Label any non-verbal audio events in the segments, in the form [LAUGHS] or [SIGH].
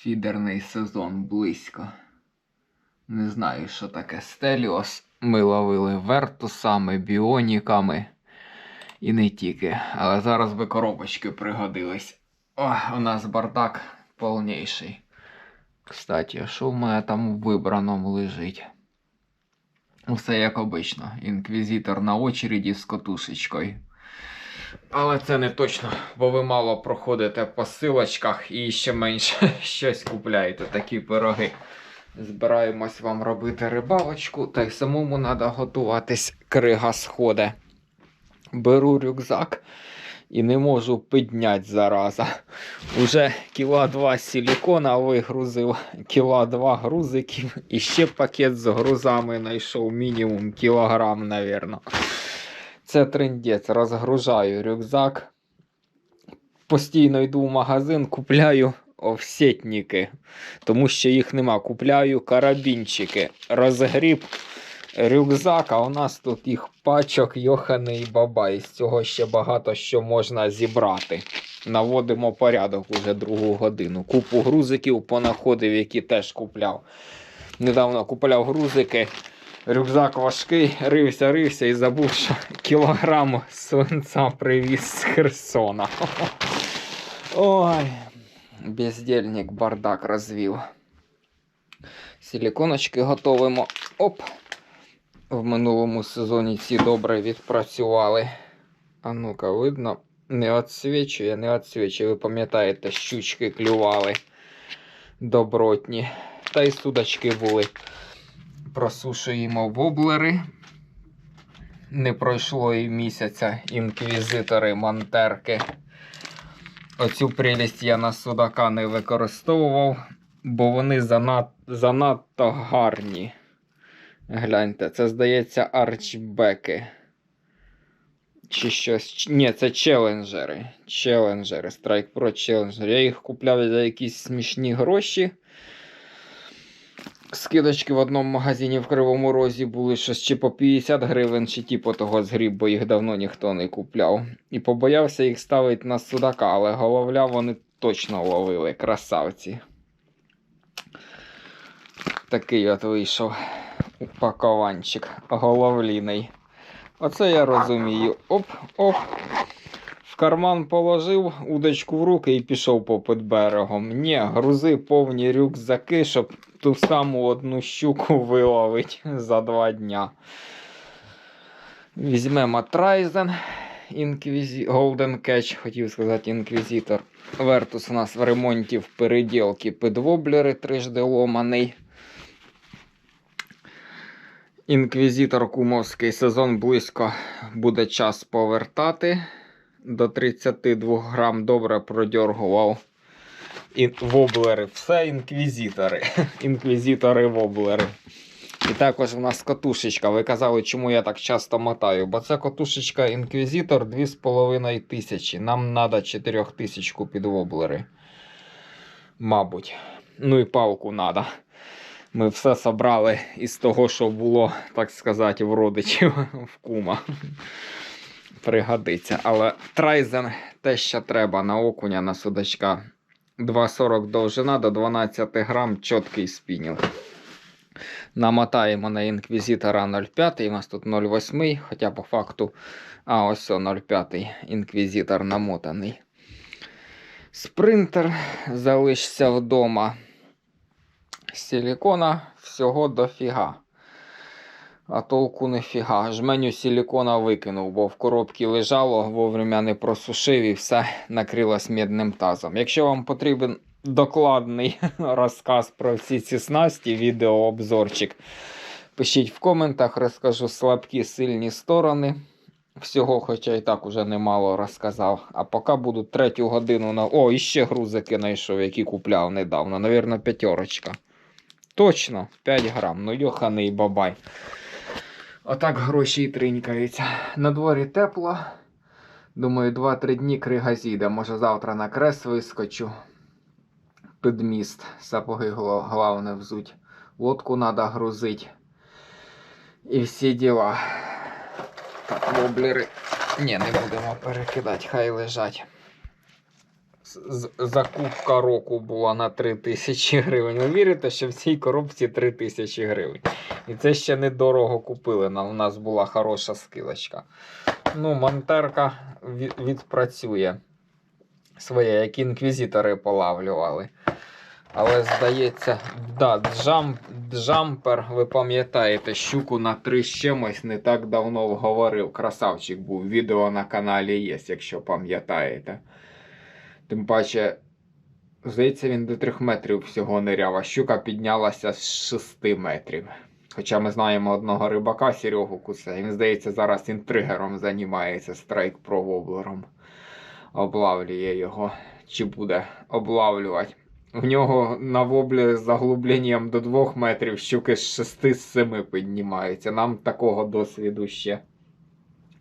Фідерний сезон близько. Не знаю, що таке стеліос. Ми ловили вертусами, біоніками. І не тільки. Але зараз би коробочки пригодились. О, у нас бардак повніший. Кстати, що в мене там в вибраному лежить? Все як обично. Інквізитор на очереді з котушечкою. Але це не точно, бо ви мало проходите по силочках і ще менше [LAUGHS] щось купляєте, такі пироги. Збираємось вам робити рибалочку, та й самому треба готуватись. Крига сходе. Беру рюкзак і не можу підняти зараза. Уже кіла два силікона вигрузив, кіла два грузиків і ще пакет з грузами знайшов мінімум кілограм, навірно. Це трендець, розгружаю рюкзак. Постійно йду в магазин, купляю офсетники, тому що їх нема. Купляю карабінчики. Розгріб рюкзак, а у нас тут їх пачок йоханий бабай. З цього ще багато що можна зібрати. Наводимо порядок уже другу годину. Купу грузиків понаходив, які теж купляв. Недавно купляв грузики. Рюкзак важкий, рився, рився і забув, що кілограм свинця привіз з Херсона. Ой, бездельник бардак розвів. Силіконочки готовимо. Оп. В минулому сезоні ці добре відпрацювали. А ну-ка, видно, не відсвічує, не відсвічує. Ви пам'ятаєте, щучки клювали добротні. Та й судочки були. Просушуємо воблери. Не пройшло і місяця інквізитори монтерки. Оцю прелість я на судака не використовував, бо вони занад... занадто гарні. Гляньте, це здається арчбеки. Чи щось. Ні, це челенджери. Челенджери. Strike Pro челенджери. Я їх купляв за якісь смішні гроші. Скидочки в одному магазині в Кривому Розі були щось чи по 50 гривень, чи типу того згріб, бо їх давно ніхто не купляв. І побоявся їх ставити на судака, але головля вони точно ловили, красавці. Такий от вийшов упакованчик головліний. Оце я розумію. Оп, оп. В карман положив удочку в руки і пішов попід берегом. Ні, грузи повні рюкзаки, щоб ту саму одну щуку виловить за два дня. Візьмемо Трайзен. Інквізі... Golden Catch, хотів сказати інквізитор. Вертус у нас в ремонті в переділки підвоблери трижди ломаний. Інквізитор Кумовський сезон близько буде час повертати. До 32 грам добре продьоргував. І воблери, все інквізитори. [LAUGHS] Інквізитори воблери. І також в нас катушечка. Ви казали, чому я так часто мотаю. Бо це катушечка інквізитор 2,5 тисячі. Нам треба 4 тисячку під воблери. Мабуть. Ну і палку треба. Ми все собрали із того, що було, так сказати, в родичів [LAUGHS] в кума. Пригодиться. Але трайзен те, що треба на окуня, на судачка. 2,40 довжина до 12 грам чіткий спінінг. Намотаємо на інквізитора 0,5. У нас тут 0,8, хоча по факту. А, ось 0,5 інквізитор намотаний. Спринтер залишся вдома. Силікона всього дофіга. А толку нефіга. Жменю силікона викинув, бо в коробці лежало, вовремя не просушив і все накрилось мідним тазом. Якщо вам потрібен докладний [LAUGHS] розказ про всі ці снасті, відеообзорчик, пишіть в коментах, розкажу слабкі сильні сторони. Всього, хоча і так уже немало розказав. А поки буду третю годину на. О, і ще грузики знайшов, які купляв недавно. Навірно, п'ятерочка. Точно, 5 грам. Ну, йоханий бабай. Отак гроші і тринькаються. На дворі тепло. Думаю, 2-3 дні крига зійде. Може завтра на крес вискочу. Під міст. Сапоги головне взуть. Лодку треба грузить. І всі діла. Так, воблери. Ні, не будемо перекидати, хай лежать. Закупка року була на 3 тисячі гривень. Ви вірите, що в цій коробці 3 тисячі гривень. І це ще недорого купили. У нас була хороша скидочка. Ну, монтерка відпрацює своє, як інквізитори полавлювали. Але здається, да, джамп, джампер, ви пам'ятаєте, щуку на три з чимось не так давно говорив. Красавчик був. Відео на каналі є, якщо пам'ятаєте. Тим паче, здається, він до 3 метрів всього ниряв, а щука піднялася з 6 метрів. Хоча ми знаємо одного рибака Серегу Кусе. Він, здається, зараз інтригером займається страйк про воблером. Облавлює його. Чи буде облавлювати. В нього на воблі з заглубленням до 2 метрів щуки з 6-7 піднімаються. Нам такого досвіду ще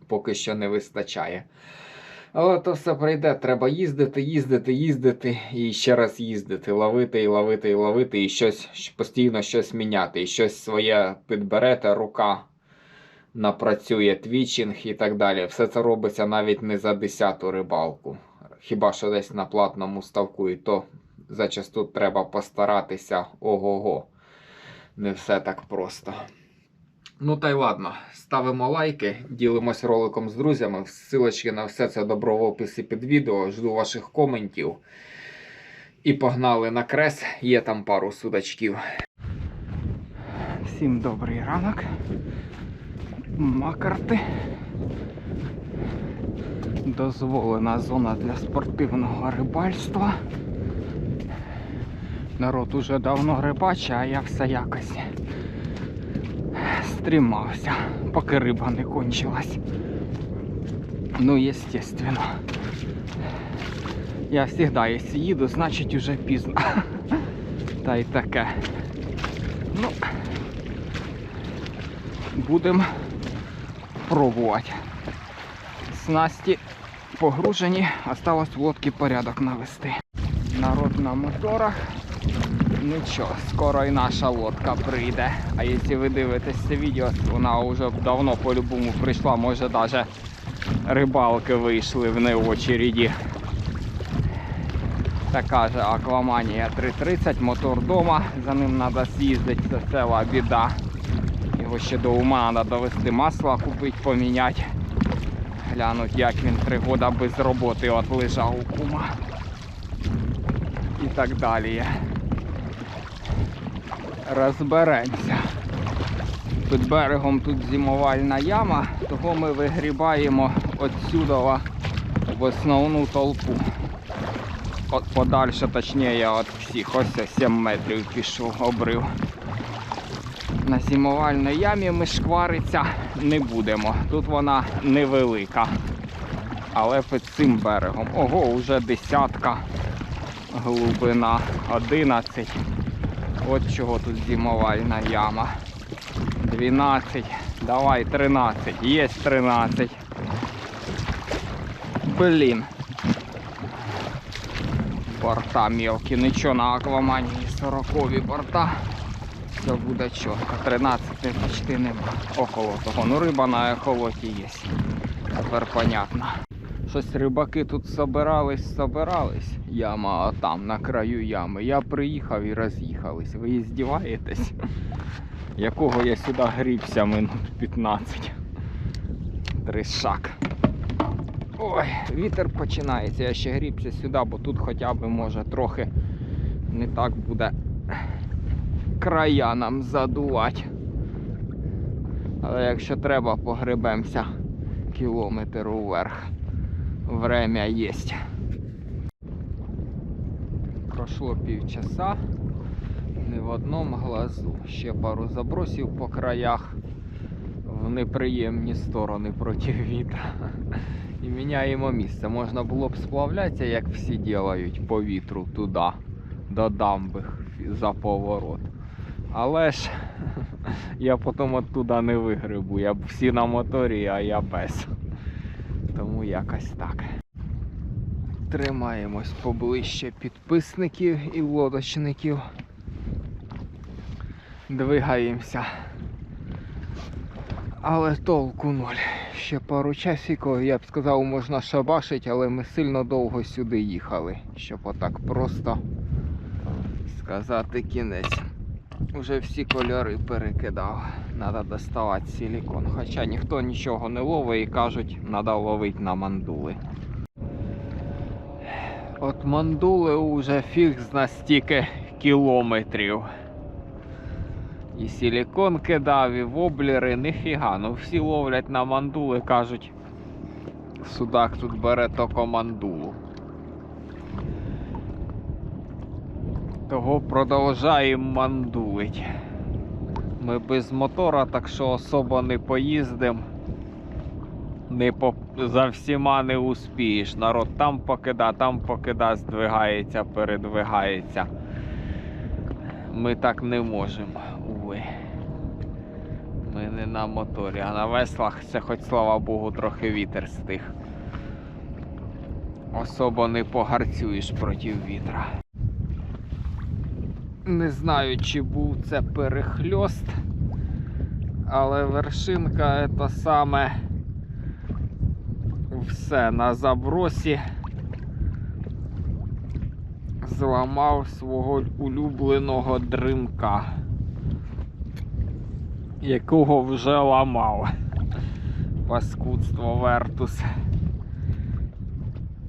поки що не вистачає. Але то все прийде, треба їздити, їздити, їздити і ще раз їздити, ловити і ловити, і ловити, і щось постійно щось міняти, і щось своє підберете, рука напрацює твічинг і так далі. Все це робиться навіть не за десяту рибалку. Хіба що десь на платному ставку, і то зачасту треба постаратися ого-го. Не все так просто. Ну та й ладно, ставимо лайки, ділимось роликом з друзями. Ссылочки на все це добро в описі під відео. Жду ваших коментів. І погнали на крес, є там пару судачків. Всім добрий ранок. Макарти. Дозволена зона для спортивного рибальства. Народ уже давно рибачить, а я все якось стрімався, поки риба не кончилась. Ну, естественно. Я завжди, якщо їду, значить уже пізно. [LAUGHS] Та й таке. Ну, будемо пробувати. Снасті погружені, осталось в лодці порядок навести. Народ на моторах. Нічого, скоро і наша лодка прийде. А якщо ви дивитесь це відео, вона вже давно по-любому прийшла, може навіть рибалки вийшли в неочереді. Така же Акваманія 330, мотор дома, за ним треба з'їздити, це ціла біда. Його ще до ума треба довести масло купити, поміняти. Глянуть, як він три роки без роботи от лежав у кума. І так далі. Розберемося. Під берегом тут зимовальна яма, того ми вигрібаємо отсюда в основну толпу. От подальше, точніше, от всіх. Ось ось 7 метрів пішов обрив. На зимовальній ямі ми шкваритися не будемо. Тут вона невелика. Але під цим берегом. Ого, вже десятка глибина 11. От чого тут зимовальна яма. 12. Давай 13. Є 13. Блін. Борта мелкі. Нічого на акваманії 40 борта. Все буде чітко. 13 почти нема. Около того. Ну риба на ехолоті є. Тепер понятно. Щось рибаки тут собирались, собирались. Яма там, на краю ями. Я приїхав і роз'їхались. Ви здіваєтесь? [LAUGHS] Якого я сюди грібся минут 15. Тришак. Ой, вітер починається. Я ще грібся сюди, бо тут хоча б може трохи не так буде края нам задувати. Але якщо треба, погребемося кілометр уверх. Время есть. Прошло півчаса, не в одному глазу. Ще пару забросів по краях в неприємні сторони проти вітра. І міняємо місце. Можна було б сплавлятися, як всі ділають по вітру туди, до дамби за поворот. Але ж [LAUGHS] я потім оттуда не вигребу. Я б всі на моторі, а я без. Тому якось так. Тримаємось поближче підписників і лодочників. Двигаємося. Але толку ноль. Ще пару часиків, я б сказав, можна шабашить, але ми сильно довго сюди їхали, щоб отак просто сказати кінець. Уже всі кольори перекидав. Надо доставати силікон. Хоча ніхто нічого не ловить і кажуть, треба ловити на мандули. От мандули уже фіг з стільки кілометрів. І силікон кидав, і воблери, ніфіга. Ну всі ловлять на мандули, кажуть. Судак тут бере тільки мандулу. Того продовжаємо мандулить. Ми без мотора, так що особо не поїздимо. Не по... За всіма не успієш. Народ там покида, там покида, здвигається, передвигається. Ми так не можемо, уви. Ми не на моторі, а на веслах це хоч слава Богу трохи вітер стих. Особо не погарцюєш проти вітра. Не знаю, чи був це перехльост, але вершинка це саме все на забросі зламав свого улюбленого дримка, якого вже ламав. Паскудство Вертус.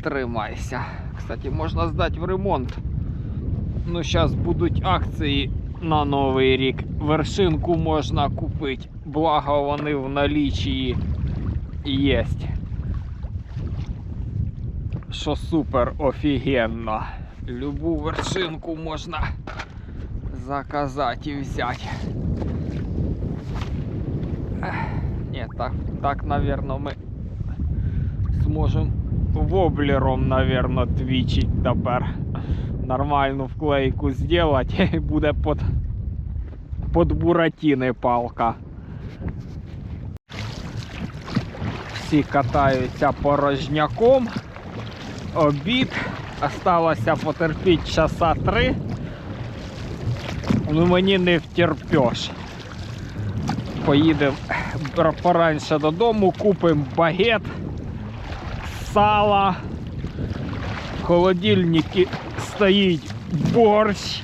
Тримайся. Кстати, можна здати в ремонт. Ну, зараз будуть акції на Новий рік. Вершинку можна купити. Благо вони в налічії є. Що супер офігенно. Любу вершинку можна заказати і взяти. Ні, так, так, наверное, ми зможемо воблером, наверное, твічить тепер. Нормальну вклейку зробити [LAUGHS] буде под, под буратіни палка. Всі катаються порожняком. Обід. Осталося потерпіти часа три. Ну мені не втерпеш. Поїдемо пораньше додому, купимо багет, сало. В холодильнику стоїть борщ.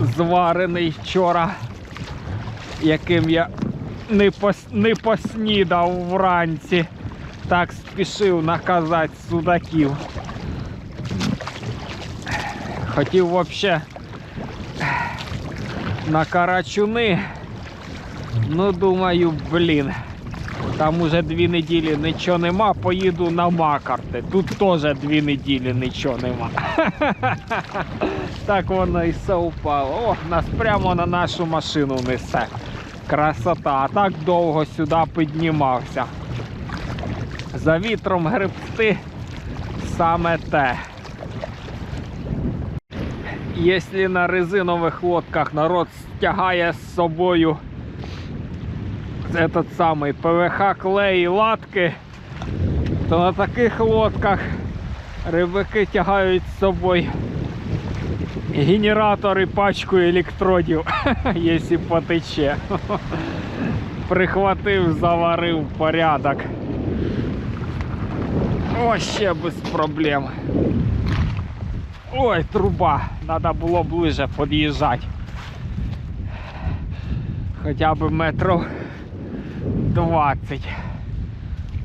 Зварений вчора, яким я не, пос... не поснідав вранці. Так спішив наказати судаків. Хотів взагалі на карачуни. Ну, думаю, блін. Там уже дві неділі нічого нема, поїду на Макарти. Тут теж дві неділі нічого нема. [LAUGHS] Так воно і совпало. О, нас прямо на нашу машину несе. Красота. А так довго сюди піднімався. За вітром гребсти саме те. Якщо на резинових лодках народ стягає з собою этот самий ПВХ клей і латки, то на таких лодках рибаки тягають з собою генератор і пачку електродів, [LAUGHS] якщо потече. [LAUGHS] Прихватив, заварив порядок. О, ще без проблем. Ой, труба. Надо було ближе під'їжджати. Хоча б метрів 20.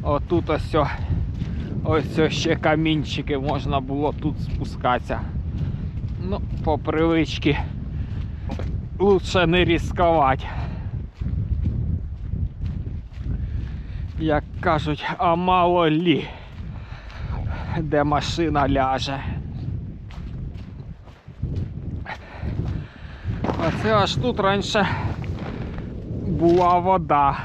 Отут ось ось о ще камінчики можна було тут спускатися. Ну, по привичці лучше не ризикувати. Як кажуть, а мало лі, де машина ляже. А це аж тут раніше була вода.